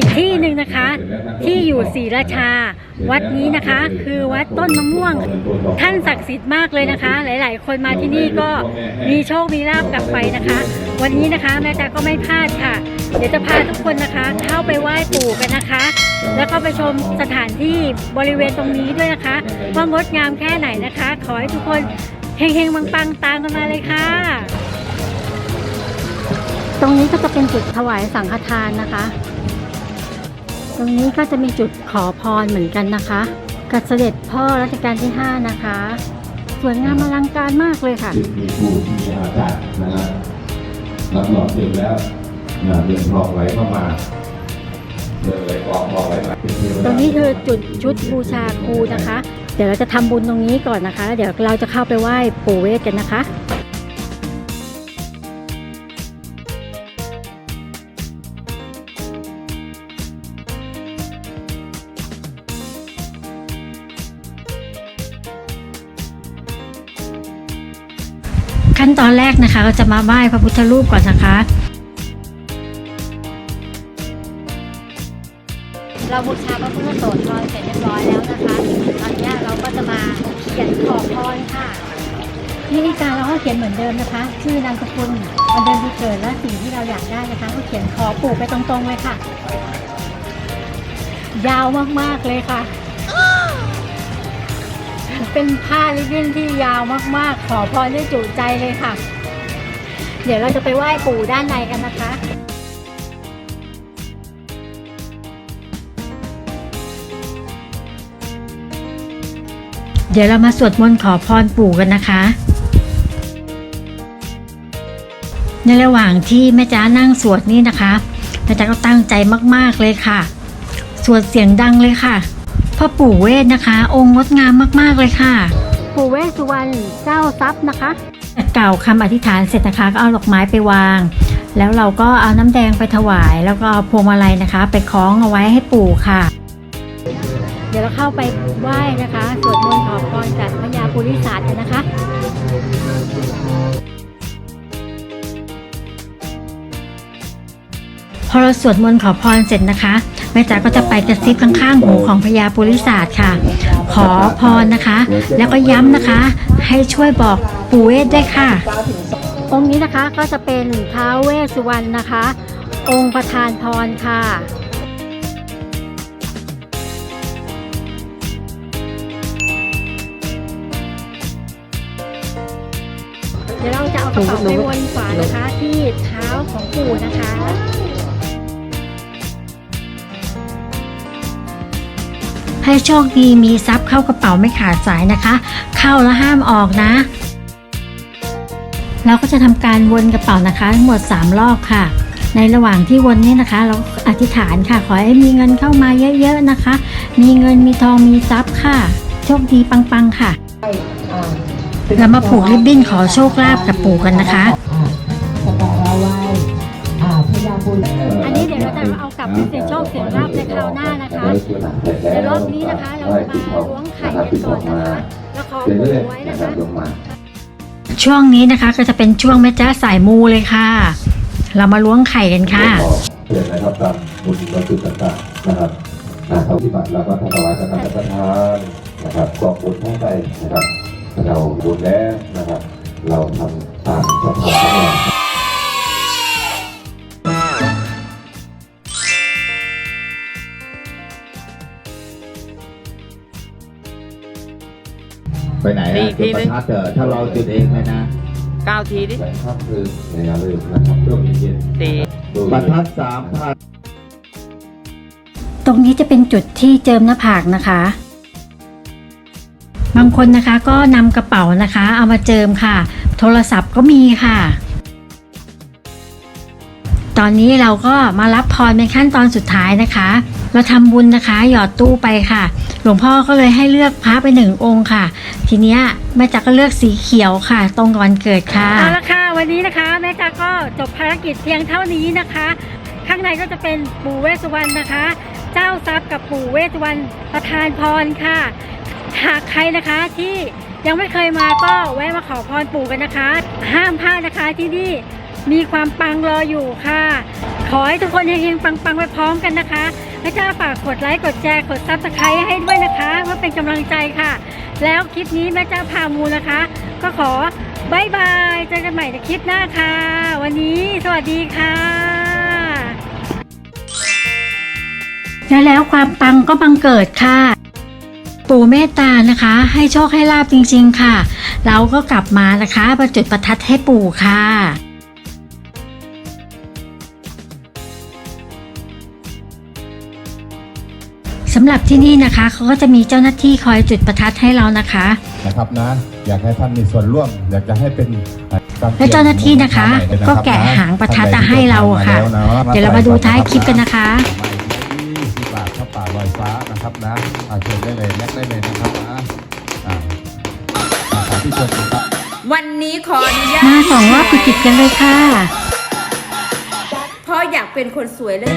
ีกที่หนึ่งนะคะ ที่อยู่ศรีราชา วัดนี้นะคะ คือวัดต้นมะม่วง ท่านศักดิ์สิทธิ์มากเลยนะคะ หลาย ๆ คนมาที่นี่ก็มีโชคมีลาบกลับไปนะคะ วันนี้นะคะแม่ตาก็ไม่พลาดค่ะ เดี๋ยวจะพาทุกคนนะคะ เข้าไปไหว้ปู่กันนะคะ แล้วก็ไปชมสถานที่บริเวณตรงนี้ด้วยนะคะว่างดงามแค่ไหนนะคะ ขอให้ทุกคนเฮงๆปังๆตามกันมาเลยค่ะตรงนี้ก็จะเป็นจุดถวายสังฆทานนะคะ ตรงนี้ก็จะมีจุดขอพรเหมือนกันนะคะ กับเสด็จพ่อรัชกาลที่ 5 นะคะ สวยงามอลังการมากเลยค่ะ จึงมีผู้มีอากาศนะครับรับรองเสร็จแล้วนะเดินทองไหลเข้ามาเดินไหลกองทองไหลมาเป็นเทวดาตรงนี้คือจุดชุดบูชาครูนะคะ เดี๋ยวเราจะทำบุญตรงนี้ก่อนนะคะแล้วเดี๋ยวเราจะเข้าไปไหว้ปู่เวทกันนะคะ ขั้นตอนแรกนะคะเราจะมาไหว้พระพุทธรูปก่อนนะคะ เราบูชาพระพุทธโสธรเสร็จเรียบร้อยแล้วนะคะตอนนี้เราก็จะมาเขียนขอพรค่ะวิธีการเราก็เขียนเหมือนเดิมนะคะ ชื่อนามสกุลวันเดือนปีเกิดและสิ่งที่เราอยากได้นะคะ ก็เขียนขอปู่ไปตรงๆเลยค่ะ ยาวมากๆเลยค่ะ เป็นผ้าลิบบิ้นที่ยาวมากๆ ขอพรได้จุใจเลยค่ะ เดี๋ยวเราจะไปไหว้ปู่ด้านในกันนะคะเดี๋ยวเรามาสวดมนต์ขอพรปู่กันนะคะ ในระหว่างที่แม่จ้านั่งสวดนี่นะคะ แม่จ้าก็ตั้งใจมากๆเลยค่ะ สวดเสียงดังเลยค่ะ พ่อปู่เวทนะคะ องค์งดงามมากๆเลยค่ะ ปู่เวสสุวรรณเจ้าทรัพย์นะคะกล่าวคำอธิษฐานเสร็จนะคะก็เอาดอกไม้ไปวาง แล้วเราก็เอาน้ำแดงไปถวาย แล้วก็เอาพวงมาลัยนะคะ ไปคล้องเอาไว้ให้ปู่ค่ะ เดี๋ยวเราเข้าไปไหว้นะคะสวดมนต์ขอพรจากพระยาปุริศาสตร์กันนะคะ พอเราสวดมนต์ขอพรเสร็จนะคะ แม่จ๋าก็จะไปกระซิบข้างๆหูของพญาปุริศาสตร์ค่ะ ขอพรนะคะ แล้วก็ย้ำนะคะ ให้ช่วยบอกปู่เวทได้วยค่ะ องค์นี้นะคะก็จะเป็นท้าวเวสสุวรรณนะคะ องค์ประธานพรค่ะเดี๋ยวเราจะเอากระเป๋าไปวนฝานะคะ ที่เท้าของปู่นะคะ ให้โชคดีมีทรัพย์เข้ากระเป๋าไม่ขาดสายนะคะ เข้าแล้วห้ามออกนะ เราก็จะทำการวนกระเป๋านะคะ ทั้งหมด 3 รอบค่ะ ในระหว่างที่วนนี่นะคะ เราอธิษฐานค่ะ ขอให้มีเงินเข้ามาเยอะๆนะคะ มีเงินมีทองมีทรัพย์ค่ะ โชคดีปังๆค่ะเรามาผูกริบบิ้นขอโชคลาภกับปู่กันนะคะสการะไว้พญาบุญ อันนี้เดี๋ยวเราจะเอากลับไปเสี่ยงโชคเสี่ยงลาภในคราวหน้านะคะเดี๋ยวรอบนี้นะคะเรามาล้วงไข่กันก่อนนะคะแล้วขอปู่ไว้นะคะช่วงนี้นะคะก็จะเป็นช่วงแม่จ้าสายมูเลยค่ะ เรามาล้วงไข่กันค่ะเชิญนะครับตามบุญวัตถุต่างๆนะครับอ่าเท่าที่บัตรแล้วก็ถวายสังฆทานนะครับกองบุญให้ไปนะครับถ้าเราบุญแล้วนะครับ เราทำตามศรัทธาของเรา ไหนนี่อะทีจุดปนึระงทัดเถอะถ้าเราจุดเองเลยนะเก้าทีดิแสงครับคือในงานเลยนะครับช่วงเย็นสี่ๆดูประทัดสามพันตรงนี้จะเป็นจุดที่เจิมหน้าผากนะคะ บางคนนะคะก็นำกระเป๋านะคะ เอามาเจิมค่ะ โทรศัพท์ก็มีค่ะ ตอนนี้เราก็มารับพรเป็นขั้นตอนสุดท้ายนะคะ เราทำบุญนะคะ หยอดตู้ไปค่ะ หลวงพ่อก็เลยให้เลือกพระไปหนึ่งองค์ค่ะ ทีเนี้ยแม่จักก็เลือกสีเขียวค่ะ ตรงกับวันเกิดค่ะเอาละค่ะวันนี้นะคะแม่จักก็จบภารกิจเพียงเท่านี้นะคะ ข้างในก็จะเป็นปู่เวสสุวรรณนะคะ เจ้าทรัพย์กับปู่เวสสุวรรณประธานพรค่ะ หากใครนะคะที่ยังไม่เคยมาก็แวะมาขอพรปู่กันนะคะ ห้ามพลาดนะคะที่นี่มีความปังรออยู่ค่ะ ขอให้ทุกคนเฮงๆปังๆไปพร้อมกันนะคะ แม่จ้าฝากกดไลค์กดแชร์กดซับสไครต์ให้ด้วยนะคะเพื่อเป็นกำลังใจค่ะ แล้วคลิปนี้แม่เจ้าพามูนะคะ ก็ขอบายบายเจอกันใหม่ในคลิปหน้าค่ะ วันนี้สวัสดีค่ะและแล้วความปังก็บังเกิดค่ะ ปู่เมตตานะคะ ให้โชคให้ลาบจริงๆค่ะ เราก็กลับมานะคะมาจุดประทัดให้ปู่ค่ะ สำหรับที่นี่นะคะเขาก็จะมีเจ้าหน้าที่คอยจุดประทัดให้เรานะคะ นะครับนะ อยากให้ท่านมีส่วนร่วม อยากจะให้เป็นกำและเจ้าหน้าที่นะคะ ก็แกะหางประทัดให้เราค่ะ เดี๋ยวเรามาดูท้ายคลิปกันนะคะสิบบาทข้าวป่าลอยฟ้านะครับนะอ่าเชิญได้เลยแลกได้เลยนะครับนะอ่าสาธุชนนะครับวันนี้ขออนุญาตมาสองรอบติดๆกันเลยค่ะ เพราะอยากเป็นคนสวยเลย